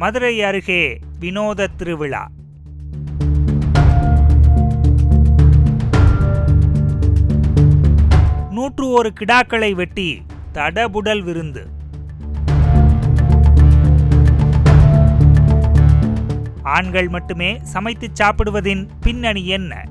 மதுரை அருகே வினோத திருவிழா. நூற்று ஒரு கிடாக்களை வெட்டி தடபுடல் விருந்து. ஆண்கள் மட்டுமே சமைத்து சாப்பிடுவதின் பின்னணி என்ன?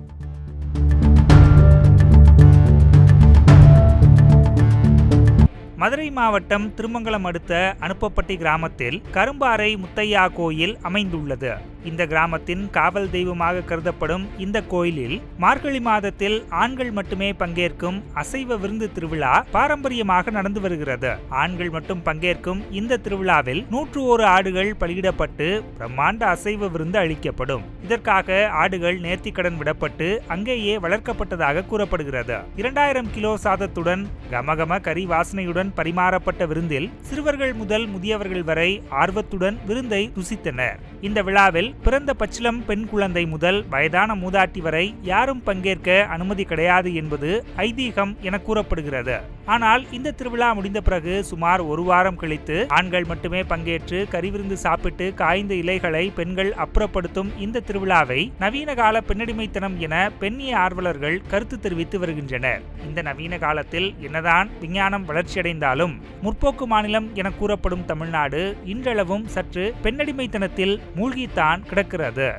மதுரை மாவட்டம் திருமங்கலம் அடுத்த அனுப்பப்பட்டி கிராமத்தில் கரும்பாறை முத்தையா கோயில் அமைந்துள்ளது. இந்த கிராமத்தின் காவல் தெய்வமாக கருதப்படும் இந்த கோயிலில் மார்கழி மாதத்தில் ஆண்கள் மட்டுமே பங்கேற்கும் அசைவ விருந்து திருவிழா பாரம்பரியமாக நடந்து வருகிறது. ஆண்கள் மட்டும் பங்கேற்கும் இந்த திருவிழாவில் நூற்று ஒரு ஆடுகள் பலியிடப்பட்டு பிரம்மாண்ட அசைவ விருந்து அளிக்கப்படும். இதற்காக ஆடுகள் நேர்த்திக்கடன் விடப்பட்டு அங்கேயே வளர்க்கப்பட்டதாக கூறப்படுகிறது. இரண்டாயிரம் கிலோ சாதத்துடன் கமகம கறி வாசனையுடன் பரிமாறப்பட்ட விருந்தில் சிறுவர்கள் முதல் முதியவர்கள் வரை ஆர்வத்துடன் விருந்தை ருசித்தனர். இந்த விழாவில் பிறந்த பச்சிலம் பெண் குழந்தை முதல் வயதான மூதாட்டி வரை யாரும் பங்கேற்க அனுமதி கிடையாது என்பது ஐதீகம் என கூறப்படுகிறது. ஆனால் இந்த திருவிழா முடிந்த பிறகு சுமார் ஒரு வாரம் கழித்து ஆண்கள் மட்டுமே பங்கேற்று கறிவிருந்து சாப்பிட்டு காய்ந்த இலைகளை பெண்கள் அப்புறப்படுத்தும் இந்த திருவிழாவை நவீன கால பெண்ணடிமைத்தனம் என பெண்ணிய ஆர்வலர்கள் கருத்து தெரிவித்து வருகின்றனர். இந்த நவீன காலத்தில் என்னதான் விஞ்ஞானம் வளர்ச்சியடைந்தாலும் முற்போக்கு மாநிலம் என கூறப்படும் தமிழ்நாடு இன்றளவும் சற்று பெண்ணடிமைத்தனத்தில் மூழ்கித்தான் கிடக்கிறது.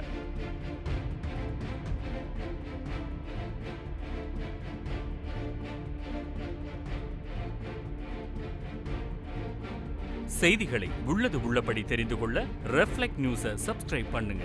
செய்திகளை உள்ளது உள்ளபடி தெரிந்து கொள்ள ரெஃப்ளெக்ட் நியூஸை சப்ஸ்கிரைப் பண்ணுங்க.